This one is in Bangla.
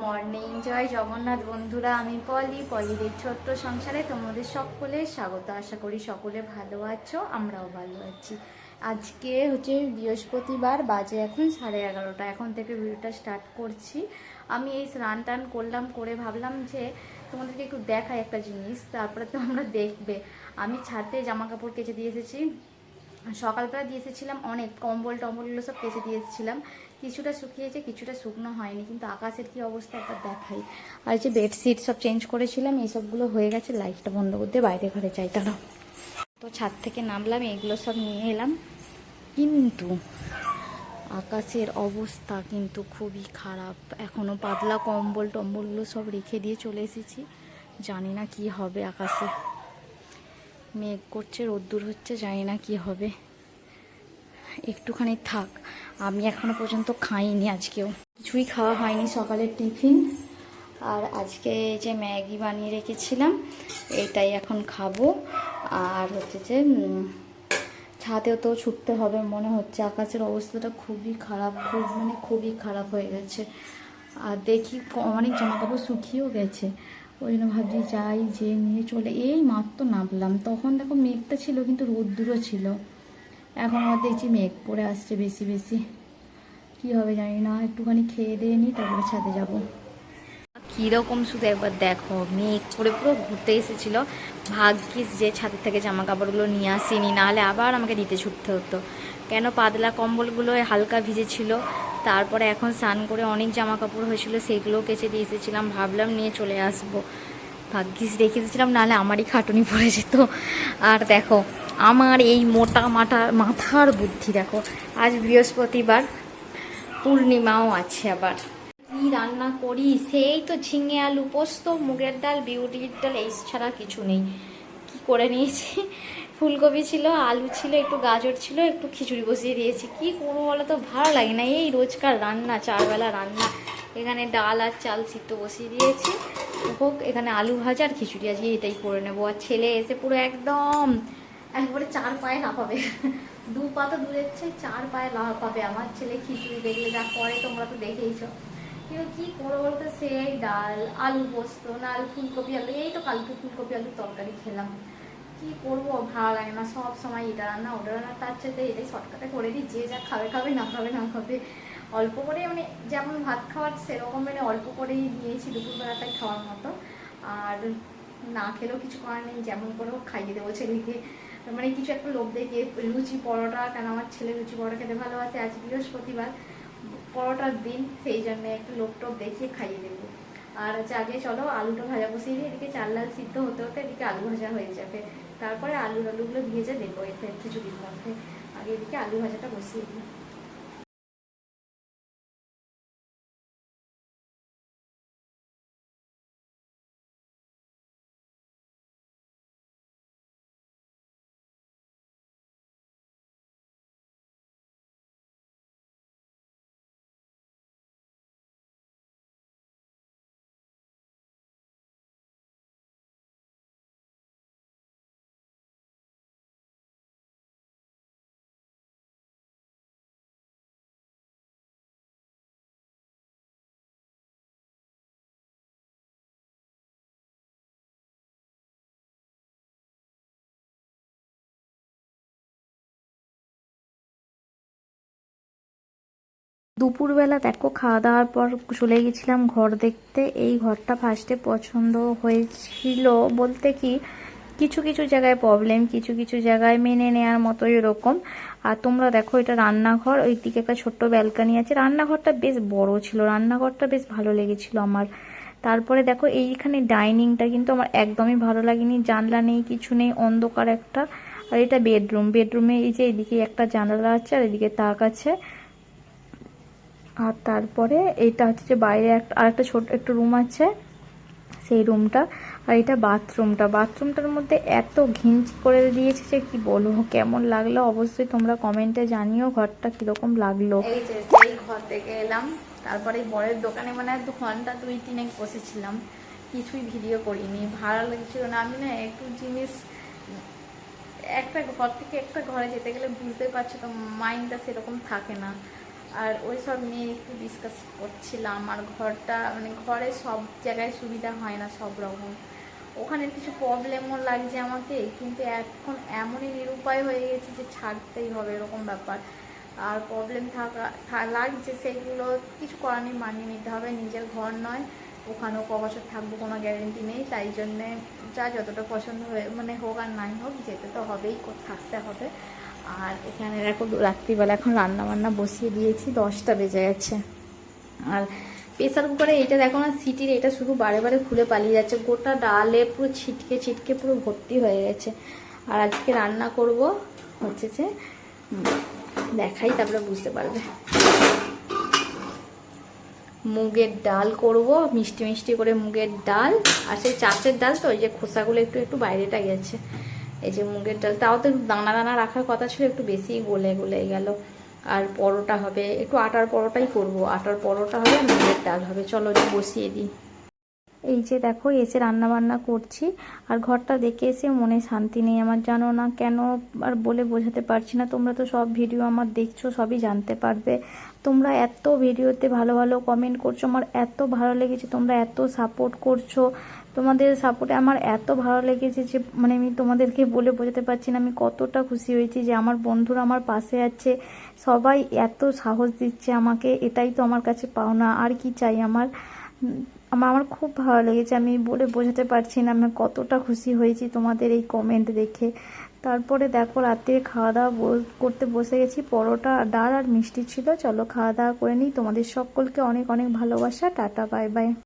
মর্নিং। জয় জগন্নাথ বন্ধুরা, আমি পলি। পলিদের ছোট্ট সংসারে তোমাদের সকলে স্বাগত। আশা করি সকলে ভালো আছো, আমরাও ভালো আছি। আজকে হচ্ছে বৃহস্পতিবার, বাজে এখন সাড়ে এগারোটা। এখন থেকে ভিডিওটা স্টার্ট করছি। আমি এই স্নান টান করলাম, করে ভাবলাম যে তোমাদেরকে একটু দেখাই একটা জিনিস, তারপরে তো আমরা দেখবে। আমি ছাদে জামা কাপড় কেচে দিয়ে এসেছি। সকালবেলা দিয়ে এসেছিলাম অনেক, কম্বল টম্বলগুলো সব কেচে দিয়ে এসেছিলাম। কিছুটা শুকিয়েছে, কিছুটা শুকনো হয়নি, কিন্তু আকাশের কি অবস্থা একবার দেখাই। আর যে বেডশিট সব চেঞ্জ করেছিলাম এইসবগুলো হয়ে গেছে লাইটটা বন্ধ করতে বাইরে ঘরে চাই তারা তো ছাদ থেকে নামলাম, এগুলো সব নিয়ে এলাম। কিন্তু আকাশের অবস্থা কিন্তু খুবই খারাপ। এখনও পাতলা কম্বল টম্বলগুলো সব রেখে দিয়ে চলে এসেছি। জানি না কি হবে আকাশে। মেঘ করছে, রোদ্দুর হচ্ছে, জানি না কি হবে। একটুখানি থাক, আমি এখনও পর্যন্ত খাইনি আজকেও। কিছুই খাওয়া হয়নি সকালের টিফিন। আর আজকে যে ম্যাগি বানিয়ে রেখেছিলাম এটাই এখন খাব। আর হচ্ছে যে ছাদেও তো ছুটতে হবে, মনে হচ্ছে আকাশের অবস্থাটা খুবই খারাপ, খুব মানে খুবই খারাপ হয়ে গেছে। আর দেখি, অনেক জামাকাপড় শুকিয়েও গেছে। ওই জন্য ভাবছি যাই যে নিয়ে চলে। এই মাত্র নামলাম। তখন দেখো মেঘটা ছিল, কিন্তু রোদ্দুরও ছিল। এখন আবার দেখছি মেঘ পড়ে আসছে বেশি বেশি। কি হবে জানি না। একটুখানি খেয়ে দিয়ে নিই, তারপরে ছাদে যাব। কীরকম শুধু একবার দেখো, মেঘ পরে পুরো ঘুরতে এসেছিল। ভাগ্যিস যে ছাদের থেকে জামা কাপড়গুলো নিয়ে আসিনি, নাহলে আবার আমাকে দিতে ছুটতে হতো। কেন পাতলা কম্বলগুলো হালকা ভিজেছিল? তারপরে এখন স্নান করে অনেক জামা কাপড় হয়েছিল সেগুলো কেচে দিয়ে এসেছিলাম। ভাবলাম নিয়ে চলে আসব। ভাগ্যিস রেখে দিয়েছিলাম, নাহলে আমারই খাটুনি পড়ে যেত। আর দেখো, আমার এই মোটা মাটা, মাথার বুদ্ধি দেখো, আজ বৃহস্পতিবার, পূর্ণিমাও আছে আবার। কি রান্না করি? সেই তো ঝিঙে আলু পোস্ত, মুগের ডাল বিউটির ডাল, এই ছাড়া কিছু নেই। কি করে নিয়েছি? ফুলকপি ছিল, আলু ছিল, একটু গাজর ছিল, একটু খিচুড়ি বসিয়ে দিয়েছি। কি করব বলো তো? ভালো লাগে না। এই রোজকার রান্না, চারবেলা রান্না। এখানে ডাল আর চাল সিদ্ধ বসিয়ে দিয়েছি। হোক, এখানে আলু ভাজা আর খিচুড়ি আজকে এটাই করে নেব। আর ছেলে এসে পুরো একদম একবারে চার পায়ে লাফাবে। দু পা তো দূরের চেয়ে চার পায়ে লাফাবে আমার ছেলে খিচুড়ি দেখলে, যা করে তোমরা তো দেখেইছো। কিন্তু কি করব বলতো সেই ডাল, আলু পোস্ত না আলু ফুলকপি আলু, এই তো কালকে ফুলকপি আলু তরকারি খেলাম। কি করব? ভালো লাগে না। সব সময় এটা রান্না, ওটা রান্না, তার চাইতে এটাই শর্টকাটে করে দিই। যে যা খাবে খাবে, না খাবে না খাবে। অল্প করে মানে যেমন ভাত খাওয়ার, সেরকম মানে অল্প করেই নিয়েছি দুপুরবেলাটাই খাওয়ার মতো। আর না খেলেও কিছু করার নেই। যেমন করেও খাইয়ে দেবো ছেলেকে। মানে কিছু একটা লোভ দেখে লুচি পরোটা, কেন আমার ছেলে লুচি পরোটা খেতে ভালোবাসে? আজ বৃহস্পতিবার। পরোটার দিন সেই জন্য একটু লোভ টোপ দেখিয়ে খাইয়ে দেবো। আর হচ্ছে আগে চলো আলুটা ভাজা বসিয়ে দিই। এদিকে চাল লাল সিদ্ধ হতে হতে এদিকে আলু ভাজা হয়ে যাবে। তারপরে আলু আলুগুলো ভেজে দেবো এতে খিচুড়ির মধ্যে আগে এদিকে আলু ভাজাটা বসিয়ে দিই দুপুরবেলা দেখো খাওয়া দাওয়ার পর চলে গেছিলাম ঘর দেখতে। এই ঘরটা ফার্স্টে পছন্দ হয়েছিল বলতে কি, কিছু কিছু জায়গায় প্রবলেম কিছু কিছু জায়গায় মেনে নেওয়ার মতো এরকম আর তোমরা দেখো, এটা রান্নাঘর ওই দিকে একটা ছোট্ট ব্যালকানি আছে। রান্নাঘরটা বেশ বড় ছিল, রান্নাঘরটা বেশ ভালো লেগেছিল আমার। তারপরে দেখো, এইখানে ডাইনিংটা কিন্তু আমার একদমই ভালো লাগেনি, জানলা নেই, কিছু নেই, অন্ধকার একটা। আর এটা বেডরুম বেডরুমে এই যে এদিকে একটা জানালা আছে আর এদিকে তাক আছে। আর তারপরে এইটা হচ্ছে যে বাইরে একটা আর একটা ছোট, একটু রুম আছে, সেই রুমটা আর এটা বাথরুমটা বাথরুমটার মধ্যে এত ঘিঞ্চ করে দিয়েছে যে কি বলব, কেমন লাগল? অবশ্যই তোমরা কমেন্টে জানিও ঘরটা কীরকম লাগল। এই যে, সেই ঘর থেকে এলাম। তারপরে বরের দোকানে মানে দু ঘণ্টা দুই তিনেক বসেছিলাম। কিছুই ভিডিও করিনি। ভালো লাগছিল না। আমি না একটু জিনিস, একটা ঘর থেকে একটা ঘরে যেতে গেলে বুঝতে পারছ তো মাইন্ডটা সেরকম থাকে না। আর ওই সব নিয়ে একটু ডিসকাস করছিলাম। আর ঘরটা মানে ঘরে সব জায়গায় সুবিধা হয় না সব রকম। ওখানে কিছু প্রবলেমও লাগছে আমাকে, কিন্তু এখন এমনই নিরুপায় হয়ে গেছে যে ছাড়তেই হবে এরকম ব্যাপার। আর প্রবলেম থাকা লাগছে সেগুলো কিছু করার নেই, মানিয়ে নিতে হবে। নিজের ঘর নয়, ওখানেও ক বছর থাকব, কোনো গ্যারেন্টি নেই। তাই জন্যে যা যতটা পছন্দ হয়ে মানে হোক আর নাই হোক, যেতে তো হবেই, থাকতে হবে। আর এখানে দেখো রাত্রিবেলা এখন রান্না বান্না বসিয়ে দিয়েছি, দশটা বেজে গেছে। আর প্রেসার কুকারে এটা দেখো না, সিটির এটা শুধু বারে বারে খুলে পালিয়ে যাচ্ছে, গোটা ডালে পুরো ছিটকে ছিটকে পুরো ভর্তি হয়ে গেছে। আর আজকে রান্না করব হচ্ছে যে দেখাই, তারপরে বুঝতে পারবে। মুগের ডাল করব, মিষ্টি মিষ্টি করে মুগের ডাল, আর সেই চাষের ডাল তো ওই যে খোসাগুলো একটু একটু বাইরেটা গেছে। এই যে মুগের ডাল, তাও তো দানা দানা রাখার কথা ছিল, একটু বেশি গলে গলে গেল। আর পরোটা হবে, একটু আটার পরোটাই করব। আটার পরোটা হবে মুগের ডাল হবে। চলো যে বসিয়ে দিই। এই যে দেখো, এসে রান্না বান্না করছি। আর ঘরটা দেখে এসে মনে শান্তি নেই আমার, জানো না কেন আর বলে বোঝাতে পারছি না। তোমরা তো সব ভিডিও আমার দেখছ, সবই জানতে পারবে। তোমরা এত ভিডিওতে ভালো ভালো কমেন্ট করছ, আমার এত ভালো লেগেছে, তোমরা এত সাপোর্ট করছ। তোমাদের সাপোর্টে আমার এত ভালো লেগেছে যে মানে আমি তোমাদেরকে বলে বোঝাতে পারছি না, আমি কতটা খুশি হয়েছি যে আমার বন্ধুরা আমার পাশে আছে, সবাই এত সাহস দিচ্ছে আমাকে, এটাই তো আমার কাছে পাওনা, আর কি চাই আমার? আমার আমার খুব ভালো লেগেছে, আমি বলে বোঝাতে পারছি না, আমি কতটা খুশি হয়েছি তোমাদের এই কমেন্ট দেখে। তারপরে দেখো, রাত্রে খাওয়া দাওয়া করতে বসে গেছি, পরোটা, ডাল আর মিষ্টি ছিল, চলো খাওয়া দাওয়া করে নিই। তোমাদের সকলকে অনেক অনেক ভালোবাসা, টাটা বাই বাই